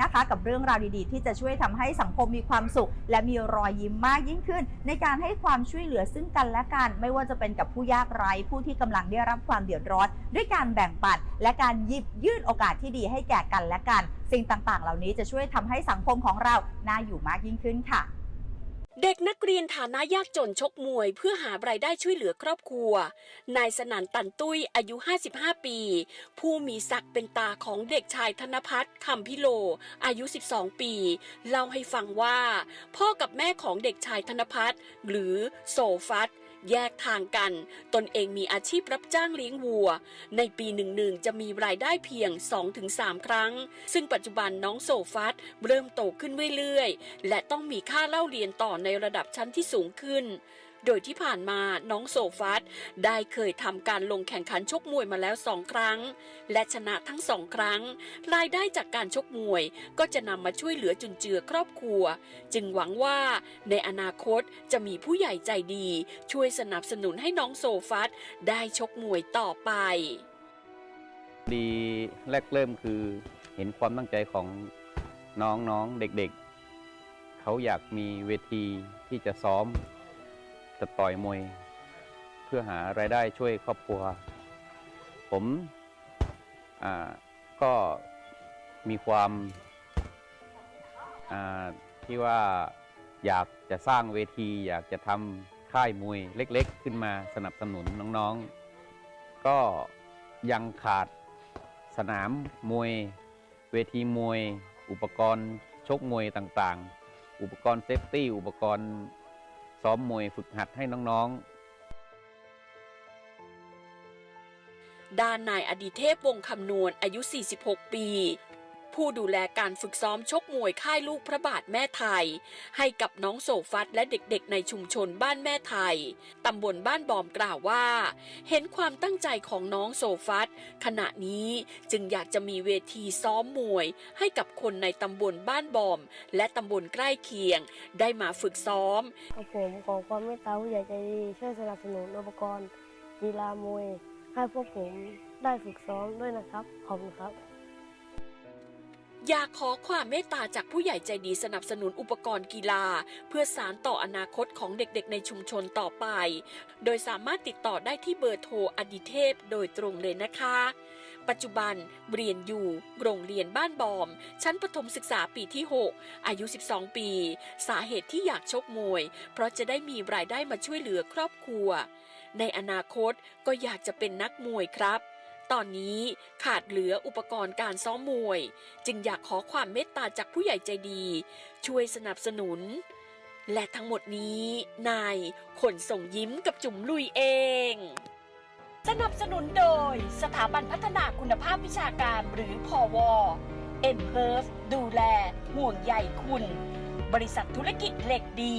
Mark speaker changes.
Speaker 1: นะคะ กับเรื่องราวดีๆ ที่จะช่วยทำให้สังคมมีความสุข และมีรอยยิ้มมากยิ่งขึ้น ในการให้ความช่วยเหลือซึ่งกันและกัน ไม่ว่าจะเป็นกับผู้ยากไร้ผู้ที่กำลังได้รับความเดือดร้อน ด้วยการแบ่งปันและการหยิบยื่นโอกาสที่ดีให้แก่กันและกัน สิ่งต่างๆ เหล่านี้จะช่วยทำให้สังคมของเราน่าอยู่มากยิ่งขึ้นค่ะ
Speaker 2: เด็กนักเรียนฐานะยากจนชกมวยเพื่อหารายได้ช่วยเหลือครอบครัว นายสนันตันตุ้ยอายุ 55 ปี ผู้มีศักดิ์เป็นตาของเด็กชายธนพัฒน์คำพิโล อายุ 12 ปี เล่าให้ฟังว่า พ่อกับแม่ของเด็กชายธนพัฒน์หรือโซฟัต แยกทางกัน ตนเองมีอาชีพรับจ้างเลี้ยงวัว ในปีหนึ่งหนึ่งจะมีรายได้เพียง 2-3 ครั้ง ซึ่งปัจจุบันน้องโซฟัตเริ่มโตขึ้นเรื่อยๆ และต้องมีค่าเล่าเรียนต่อในระดับชั้นที่สูงขึ้น โดยที่ผ่านมาน้องโซฟัตได้เคยทำการลงแข่งขันชกมวยมาแล้วสองครั้ง และชนะทั้งสองครั้ง รายได้จากการชกมวยก็จะนำมาช่วยเหลือจุนเจือครอบครัว จึงหวังว่าในอนาคตจะมีผู้ใหญ่ใจดี ช่วยสนับสนุนให้น้องโซฟัตได้ชกมวยต่อไป
Speaker 3: ดีแรกเริ่มคือเห็นความตั้งใจของน้องๆเด็กๆ เขาอยากมีเวทีที่จะซ้อม จะต่อยมวย เพื่อหารายได้ช่วยครอบครัว ผมก็มีความที่ว่าอยากจะสร้างเวที อยากจะทำค่ายมวยเล็ก ๆ ขึ้นมาสนับสนุนน้องๆ ก็ยังขาดสนามมวย เวทีมวย อุปกรณ์ชกมวยต่างๆ อุปกรณ์เซฟตี้ อุปกรณ์ ซ้อมมวยฝึกหัดให้น้องๆ
Speaker 2: ด้านนายอดีเทพวงคำนวณอายุ 46 ปี ผู้ดูแลการฝึกซ้อมชกมวยค่ายลูกพระบาทแม่ไทย ให้กับน้องโสฟัตและเด็กๆ ในชุมชนบ้านแม่ไทย ตำบลบ้านบอมกล่าวว่า เห็นความตั้งใจของน้องโสฟัตขณะนี้จึงอยากจะมีเวทีซ้อมมวย ให้กับคนในตำบลบ้านบอม และตำบลใกล้เคียง ได้มาฝึกซ้อม
Speaker 4: กับผมขอความเมตตาผู้ใหญ่ใจดีช่วยสนับสนุนอุปกรณ์กีฬามวยให้พวกผมได้ฝึกซ้อมด้วยนะครับ ขอบคุณครับ
Speaker 2: อยากขอความเมตตาจากผู้ใหญ่ใจดีสนับสนุนอุปกรณ์กีฬา เพื่อสารต่ออนาคตของเด็กๆ ในชุมชนต่อไป โดยสามารถติดต่อได้ที่เบอร์โทรอดิเทพโดยตรงเลยนะคะ ปัจจุบันเรียนอยู่โรงเรียนบ้านบอม ชั้นประถมศึกษาปีที่ 6 อายุ 12 ปี สาเหตุที่อยากชกมวย เพราะจะได้มีรายได้มาช่วยเหลือครอบครัว ในอนาคตก็อยากจะเป็นนักมวยครับ ตอนนี้ขาดเหลืออุปกรณ์การซ้อมมวย จึงอยากขอความเมตตาจากผู้ใหญ่ใจดี ช่วยสนับสนุน และทั้งหมดนี้ นายขนส่งยิ้มกับจุ๋มลุยเอง สนับสนุนโดยสถาบันพัฒนาคุณภาพวิชาการหรือพอวเอ็นเพิร์ฟดูแล ห่วงใยคุณ บริษัทธุรกิจเหล็กดี